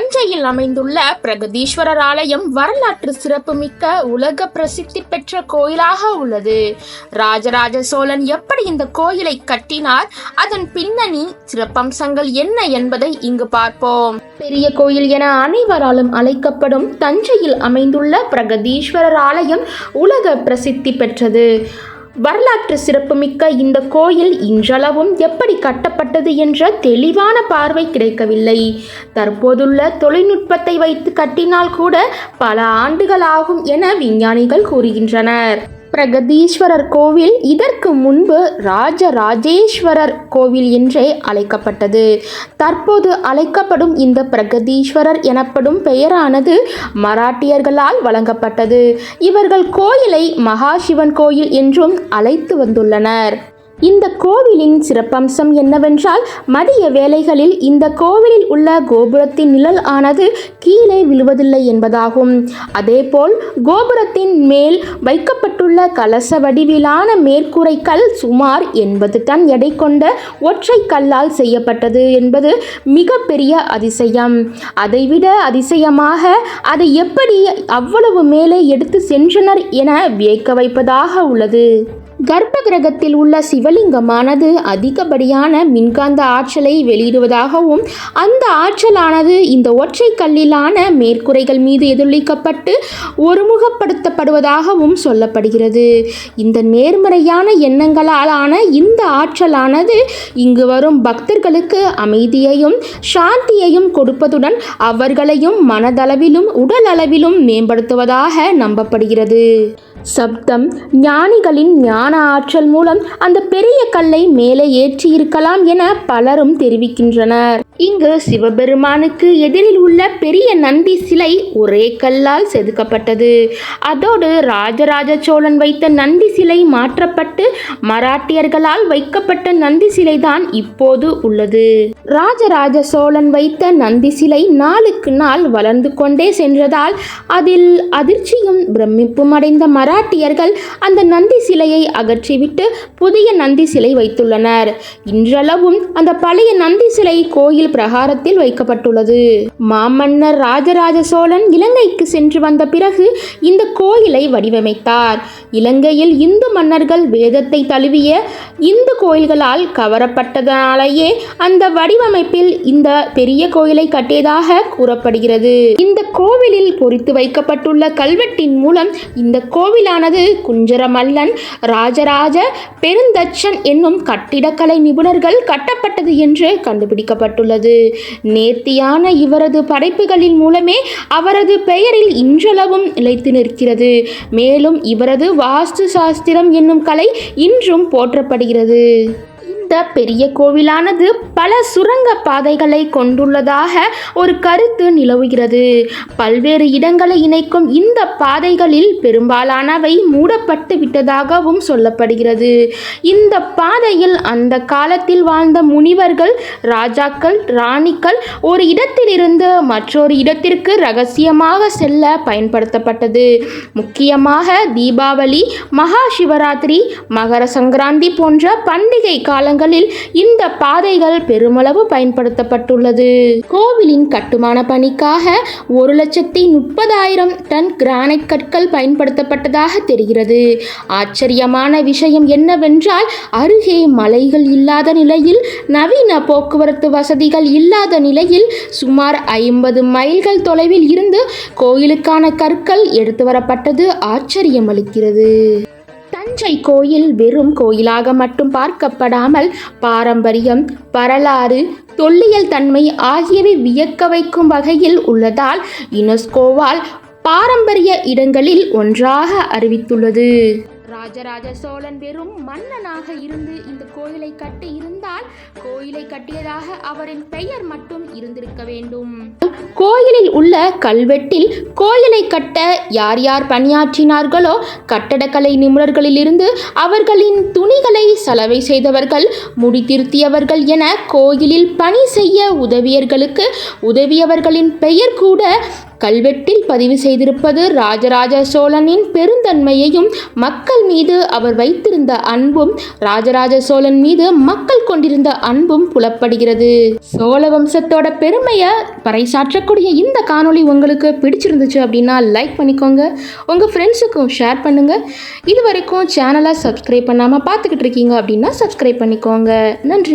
தஞ்சையில் அமைந்துள்ள பிரகதீஸ்வரர் ஆலயம் வரலாற்று சிறப்புமிக்க உலக பிரசித்தி பெற்ற கோயிலாக உள்ளது. ராஜராஜ சோழன் எப்படி இந்த கோயிலை கட்டினார்? அதன் பின்னணி சிறப்பம்சங்கள் என்ன என்பதை இங்கு பார்ப்போம். பெரிய கோயில் என அனைவராலும் அழைக்கப்படும் தஞ்சையில் அமைந்துள்ள பிரகதீஸ்வரர் ஆலயம் உலக பிரசித்தி பெற்றது. வரலாற்று சிறப்புமிக்க இந்த கோயில் இன்றளவும் எப்படி கட்டப்பட்டது என்ற தெளிவான பார்வை கிடைக்கவில்லை. தற்போதுள்ள தொழில்நுட்பத்தை வைத்து கட்டினால் கூட பல ஆண்டுகள் ஆகும் என விஞ்ஞானிகள் கூறுகின்றனர். பிரகதீஸ்வரர் கோவில் இதற்கு முன்பு ராஜராஜேஸ்வரர் கோவில் என்றே அழைக்கப்பட்டது. தற்போது அழைக்கப்படும் இந்த பிரகதீஸ்வரர் எனப்படும் பெயரானது மராட்டியர்களால் வழங்கப்பட்டது. இவர்கள் கோயிலை மகாசிவன் கோயில் என்றும் அழைத்து வந்துள்ளனர். இந்த கோவிலின் சிறப்பம்சம் என்னவென்றால் மதிய வேளைகளில் இந்த கோவிலில் உள்ள கோபுரத்தின் நிழல் ஆனது கீழே விழுவதில்லை என்பதாகும். அதேபோல் கோபுரத்தின் மேல் வைக்கப்பட்டுள்ள கலச வடிவிலான மேற்கூரைக்கல் சுமார் எண்பது டன் எடை கொண்ட ஒற்றை கல்லால் செய்யப்பட்டது என்பது மிகப்பெரிய அதிசயம். அதைவிட அதிசயமாக அதை எப்படி அவ்வளவு மேலே எடுத்து சென்றனர் என வியக்க வைப்பதாக உள்ளது. கர்ப்ப கிரகத்தில் உள்ள சிவலிங்கமானது அதிகப்படியான மின்காந்த ஆற்றலை வெளியிடுவதாகவும் அந்த ஆற்றலானது இந்த ஒற்றை கல்லிலான மேற்கூரைகள் மீது எதிரொலிக்கப்பட்டு ஒருமுகப்படுத்தப்படுவதாகவும் சொல்லப்படுகிறது. இந்த நேர்மறையான எண்ணங்களாலான இந்த ஆற்றலானது இங்கு வரும் பக்தர்களுக்கு அமைதியையும் சாந்தியையும் கொடுப்பதுடன் அவர்களையும் மனதளவிலும் உடல் அளவிலும் மேம்படுத்துவதாக நம்பப்படுகிறது. சப்தம் ஞானிகளின் ஞான ஆற்றல் மூலம் அந்த பெரிய கல்லை மேலே ஏற்றியிருக்கலாம் என பலரும் தெரிவிக்கின்றனர். இங்கு சிவபெருமானுக்கு எதிரில் உள்ள பெரிய நந்தி சிலை ஒரே கல்லால் செதுக்கப்பட்டது. அதோடு ராஜராஜ சோழன் வைத்த நந்தி சிலை மாற்றப்பட்டு மராட்டியர்களால் வைக்கப்பட்ட நந்தி சிலைதான் இப்போது உள்ளது. ராஜராஜ சோழன் வைத்த நந்தி சிலை நாளுக்கு நாள் வளர்ந்து கொண்டே சென்றதால் அதில் அதிர்ச்சியும் பிரமிப்பும் அடைந்த மராட்டியர்கள் அந்த நந்தி சிலையை அகற்றிவிட்டு புதிய நந்தி சிலை வைத்துள்ளனர். இன்றளவும் அந்த பழைய நந்தி சிலை கோயில் பிரகாரத்தில் வைக்கப்பட்டுள்ளது. மாமன்னர் ராஜராஜ சோழன் இலங்கைக்கு சென்று வந்த பிறகு இந்த கோயிலை வடிவமைத்தார். இலங்கையில் இந்து மன்னர்கள் வேதத்தை தழுவிய இந்து கோயில்களால் கவரப்பட்டதனாலேயே அந்த வடிவமைப்பில் இந்த பெரிய கோயிலை கட்டியதாக கூறப்படுகிறது. இந்த கோவிலில் பொறித்து வைக்கப்பட்டுள்ள கல்வெட்டின் மூலம் இந்த கோவிலானது குஞ்சரமல்லன் ராஜராஜ பெருந்தச்சன் என்னும் கட்டிடக்கலை நிபுணர்கள் கட்டப்பட்டது என்று கண்டுபிடிக்கப்பட்டுள்ளது. நேர்த்தியான இவரது படைப்புகளின் மூலமே அவரது பெயரில் இன்றளவும் நிலைத்து நிற்கிறது. மேலும் இவரது வாஸ்து சாஸ்திரம் என்னும் கலை இன்றும் போற்றப்படுகிறது. இந்த பெரிய கோவிலானது பல சுரங்க பாதைகளை கொண்டுள்ளதாக ஒரு கருத்து நிலவுகிறது. பல்வேறு இடங்களை இணைக்கும் இந்த பாதைகளில் பெரும்பாலானவை மூடப்பட்டு விட்டதாகவும் சொல்லப்படுகிறது. இந்த பாதையில் அந்த காலத்தில் வாழ்ந்த முனிவர்கள் ராஜாக்கள் ராணிக்கள் ஒரு இடத்திலிருந்து மற்றொரு இடத்திற்கு ரகசியமாக செல்ல பயன்படுத்தப்பட்டது. முக்கியமாக தீபாவளி மகா சிவராத்திரி மகர சங்கராந்தி போன்ற பண்டிகை காலங்களில் இந்த பாதைகள் பெருமளவு பயன்படுத்தப்பட்டுள்ளது. கோவிலின் கட்டுமான பணிக்காக ஒரு லட்சத்தி முப்பதாயிரம் டன் கிரானைட் கற்கள் பயன்படுத்தப்பட்டதாக தெரிகிறது. ஆச்சரியமான விஷயம் என்னவென்றால் அருகே மலைகள் இல்லாத நிலையில் நவீன போக்குவரத்து வசதிகள் இல்லாத நிலையில் சுமார் ஐம்பது மைல்கள் தொலைவில் இருந்து கோயிலுக்கான கற்கள் எடுத்து வரப்பட்டது ஆச்சரியமளிக்கிறது. தஞ்சை கோயில் வெறும் கோயிலாக மட்டும் பார்க்கப்படாமல் பாரம்பரியம் வரலாறு தொல்லியல் தன்மை ஆகியவை வியக்க வைக்கும் வகையில் உள்ளதால் யுனெஸ்கோவால் பாரம்பரிய இடங்களில் ஒன்றாக அறிவித்துள்ளது. ராஜராஜ சோழன் வெறும் மன்னனாக இருந்து இந்த கோயிலை கட்டி இருந்தால் கோயிலை கட்டியதாக அவரின் பெயர் மட்டும் இருந்திருக்க வேண்டும். கோயிலில் உள்ள கல்வெட்டில் கோயிலை கட்ட யார் யார் பணியாற்றினார்களோ கட்டடக்கலை நிபுணர்களிலிருந்து அவர்களின் துணிகளை சலவை செய்தவர்கள் முடித்திருத்தியவர்கள் என கோயிலில் பணி செய்ய உதவியர்களுக்கு உதவியவர்களின் பெயர் கூட கல்வெட்டில் பதிவு செய்திருப்பது ராஜராஜ சோழனின் பெருந்தன்மையையும் மக்கள் மீது அவர் வைத்திருந்த அன்பும் ராஜராஜ சோழன் மீது மக்கள் கொண்டிருந்த அன்பும் புலப்படுகிறது. சோழ வம்சத்தோட பெருமையை பறைசாற்றக்கூடிய இந்த காணொளி உங்களுக்கு பிடிச்சிருந்துச்சு அப்படின்னா லைக் பண்ணிக்கோங்க. உங்கள் ஃப்ரெண்ட்ஸுக்கும் ஷேர் பண்ணுங்கள் இது வரைக்கும் சேனலை சப்ஸ்கிரைப் பண்ணாமல் பார்த்துக்கிட்டு இருக்கீங்க அப்படின்னா சப்ஸ்கிரைப் பண்ணிக்கோங்க. நன்றி.